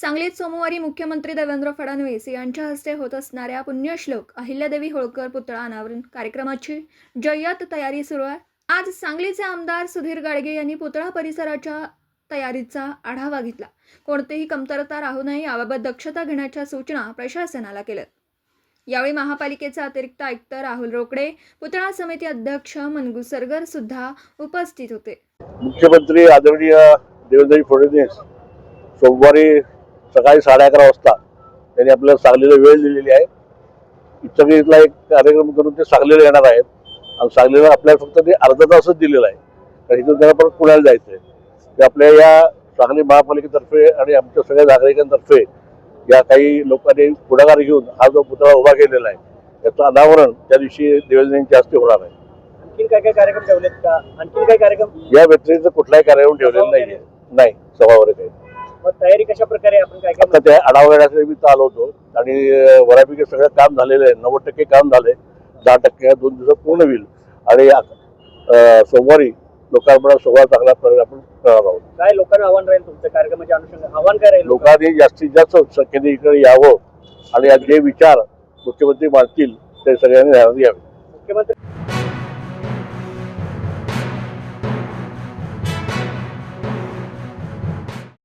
सांगलीत सोमवारी मुख्यमंत्री देवेंद्र फडणवीस यांच्या हस्ते होत असणाऱ्या पुण्यश्लोक अहिल्यादेवी होळकर पुतळा अनावरण कार्यक्रमाची जय्यत तयारी सुरू आहे. आज सांगलीचे आमदार सुधीर गाडगे यांनी पुतळा परिसराच्या तयारीचा आढावा घेतला. कोणतीही कमतरता राहू नये याबाबत दक्षता घेण्याच्या सूचना प्रशासनाला केल्या. यावेळी महापालिकेचे अतिरिक्त आयुक्त राहुल रोकडे पुतळा समिती अध्यक्ष मनगू सरगर सुद्धा उपस्थित होते. मुख्यमंत्री आदरणीय देवेंद्र फडणवीस सोमवारी सकाळी साडे अकरा वाजता त्यांनी आपल्याला सांगलीला वेळ दिलेली आहे. इथला एक कार्यक्रम करून ते सांगलीला येणार आहेत. आणि सांगलीला आपल्याला फक्त ते अर्धा तासच दिलेला आहे. कारण इथून त्यांना परत पुण्याला जायचं आहे ते आपल्या या सांगली महापालिकेतर्फे आणि आमच्या सगळ्या नागरिकांतर्फे या काही लोकांनी पुढाकार घेऊन हा जो पुतळा उभा केलेला आहे त्याचं अनावरण त्या दिवशी देवेंद्र यांच्या हस्ते होणार आहे. आणखीन काय काय कार्यक्रम ठेवलेत का? आणखीन काय कार्यक्रम? या व्यतिरिक्त कुठलाही कार्यक्रम ठेवलेला नाही आहे नाही सभावर काही. मग तयारी कशा प्रकारे आपण काय काय आता त्या आढावा घेण्यासाठी आलो होतो आणि बऱ्यापैकी सगळं काम झालेलं आहे. नव्वद टक्के काम झालंय. दहा टक्के दोन दिवसात पूर्ण होईल. आणि सोमवारी लोकांपर्यंत सोहळा प्रकारे आपण करणार आहोत. काय लोकांना आव्हान राहील तुमच्या कार्यक्रमाच्या अनुषंगाने? आव्हान काय राहील लोकांनी? जास्तीत जास्त संख्येने इकडे यावं. आणि जे विचार मुख्यमंत्री मांडतील ते सगळ्यांनी ध्यानात घ्यावे. मुख्यमंत्री